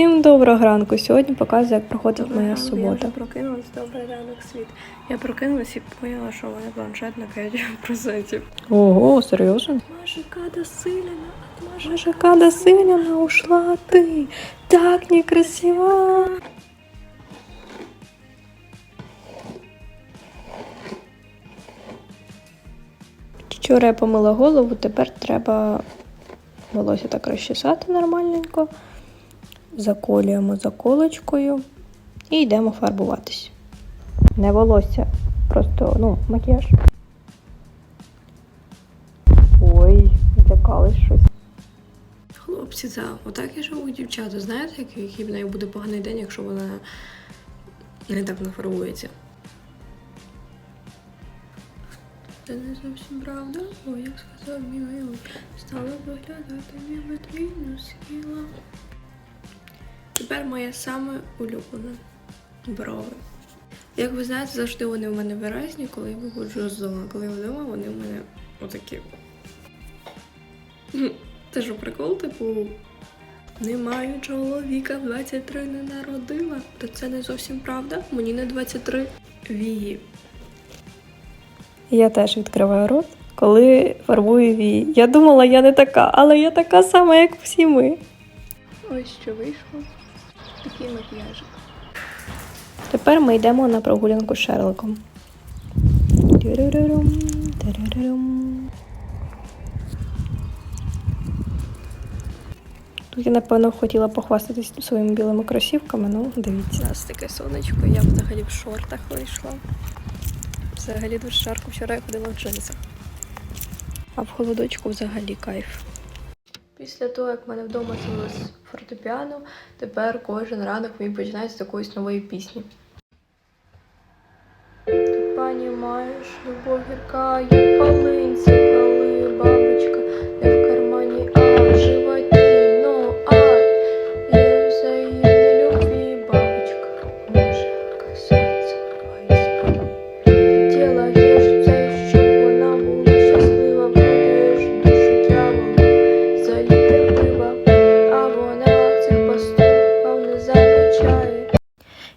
Всім доброго ранку. Сьогодні показую, як проходить моя Я субота. вже прокинулась, добрий ранок світ. Я прокинулась і поняла, що у мене планшет на 5%. Ого, серйозно? Машика досилена, от Машика. Мажика до Синяна ушла ти. Так некрасиво. Вчора я помила голову, тепер треба волосся так розчесати нормальненько. Заколюємо заколочкою і йдемо фарбуватись. Не волосся, просто ну, макіяж. Ой, злякались щось. Хлопці, це отак я живу дівчата. Знаєте, який, який в неї буде поганий день, якщо вона не так нафарбується? Це не зовсім правда, бо як сказав мій милий, стала виглядати мій витрійну схила. Тепер моє саме улюблене брови. Як ви знаєте, завжди вони в мене виразні, коли я виходжу з дому. Коли я вдома, вони в мене отакі. Це ж прикол, типу. Не маю чоловіка, в 23 не народила. Та це не зовсім правда. Мені не 23 вії. Я теж відкриваю рот, коли фарбую вії. Я думала, я не така, але я така сама, як всі ми. Ось що вийшло. Такий макіяжик. Тепер ми йдемо на прогулянку з Шерлоком. Тут я, напевно, хотіла похвастатись своїми білими кросівками, ну дивіться. У нас таке сонечко, я взагалі в шортах вийшла. Взагалі дуже жарко, вчора я ходила в джинсах. А в холодочку взагалі кайф. Після того, як в мене вдома з'явилось фортепіано, тепер кожен ранок мій починається з якоїсь нової пісні. Ти пані маєш любов гірка, як полинця,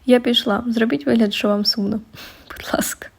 Я пішла. Зробіть вигляд, що вам сумно. Будь ласка.